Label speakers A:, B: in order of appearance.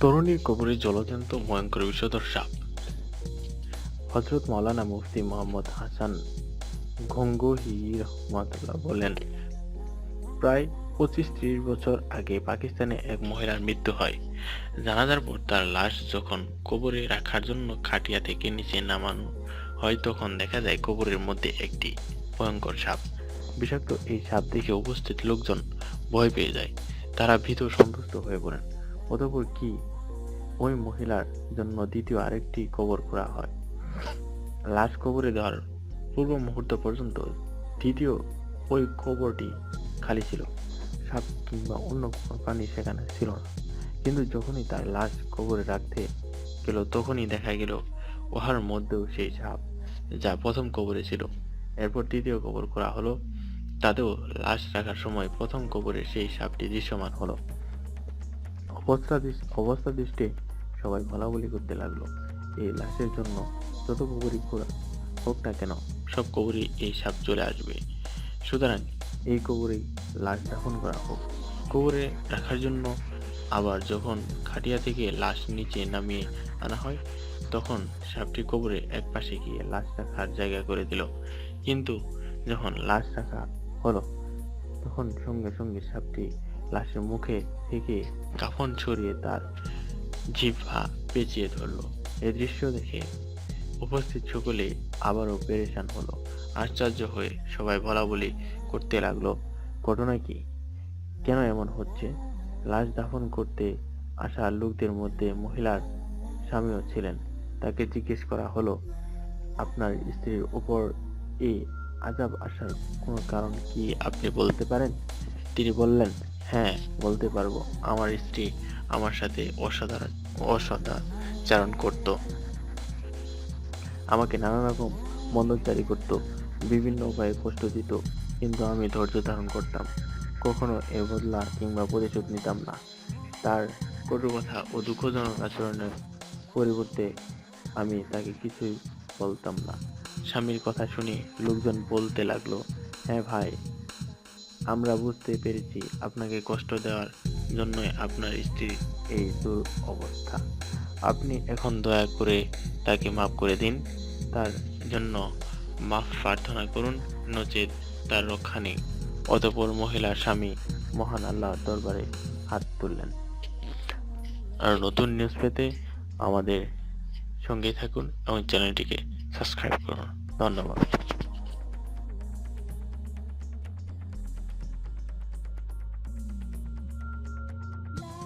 A: তরুণীর কবরে জলজন্ত ভয়ঙ্কর বিষধর সাপ। হজরত মাওলানা মুফতি মোহাম্মদ হাসান ঘঙ্গহি রহমাতুল্লাহ বলেন, প্রায় পঁচিশ ত্রিশ বছর আগে পাকিস্তানে এক মহিলার মৃত্যু হয়। জানাজার পর তার লাশ যখন কবরে রাখার জন্য খাটিয়া থেকে নিচে নামানো হয়, তখন দেখা যায় কবরের মধ্যে একটি ভয়ঙ্কর সাপ। বিষাক্ত এই সাপ দেখে উপস্থিত লোকজন ভয় পেয়ে যায়। তারা ভীত সন্তুষ্ট হয়ে পড়েন। অতঃপর কি ওই মহিলার জন্য দ্বিতীয় আরেকটি কবর করা হয়? লাশ কবরে দেওয়ার পূর্ব মুহূর্ত পর্যন্ত দ্বিতীয় ওই কবরটি খালি ছিল। সাপ কিংবা অন্য কোনো প্রাণী সেখানে ছিল না। কিন্তু যখনই তার লাশ কবরে রাখতে গেল, তখনই দেখা গেল উহার মধ্যেও সেই সাপ যা প্রথম কবরে ছিল। এরপর দ্বিতীয় কবর করা হলো। তাতেও লাশ রাখার সময় প্রথম কবরে সেই সাপটি দৃশ্যমান হলো। অবস্থা অবস্থা দৃষ্টে সবাই বলা করতে লাগল। এই লাশের জন্য যত কবরই খোঁড়া হোক না কেন সব কবরই এই সাপ চলে আসবে। সুতরাং এই কবরেই লাশ দাফন করা হোক। কবরে রাখার জন্য আবার যখন খাটিয়া থেকে লাশ নিচে নামিয়ে আনা হয়, তখন সাপটি কবরে এক পাশে গিয়ে লাশ রাখার জায়গা করে দিল। কিন্তু যখন লাশ রাখা হলো, তখন সঙ্গে সঙ্গে সাপটি লাশের মুখে থেকে কাফন ছড়িয়ে তার জিভা পেঁচিয়ে ধরলো। এই দৃশ্য দেখে উপস্থিত সকলে আবারও পেরেশান হলো। আশ্চর্য হয়ে সবাই বলা বলি করতে লাগল, ঘটনা কি? কেন এমন হচ্ছে? লাশ দাফন করতে আসা লোকদের মধ্যে মহিলার স্বামীও ছিলেন। তাকে জিজ্ঞেস করা হলো, আপনার স্ত্রীর উপর এই আজাব আসার কোনো কারণ কি আপনি বলতে পারেন? তিনি বললেন হ্যাঁ বলতে পারব। আমার স্ত্রী আমার সাথে অসাধারণ অসদাচারণ করত। আমাকে নানা রকম মন্দচারি করত, বিভিন্ন উপায়ে কষ্ট দিত, কিন্তু আমি ধৈর্য ধারণ করতাম। কখনো এ বদলা কিংবা প্রতিশোধ নিতাম না। তার কটু কথা ও দুঃখজনক আচরণের পরিবর্তে আমি তাকে কিছুই বলতাম না। স্বামীর কথা শুনে লোকজন বলতে লাগল হ্যাঁ ভাই আমরা বুঝতে পেরেছি আপনাকে কষ্ট দেওয়ার জন্যই আপনার স্ত্রীর এই দুর অবস্থা আপনি এখন দয়া করে তাকে মাফ করে দিন। তার জন্য মাফ প্রার্থনা করুন। নচেত তার রক্ষা নেই। অতপর মহিলার স্বামী মহান আল্লাহর দরবারে হাত তুললেন। আর নতুন নিউজ পেতে আমাদের সঙ্গে থাকুন এবং চ্যানেলটিকে সাবস্ক্রাইব করুন। ধন্যবাদ।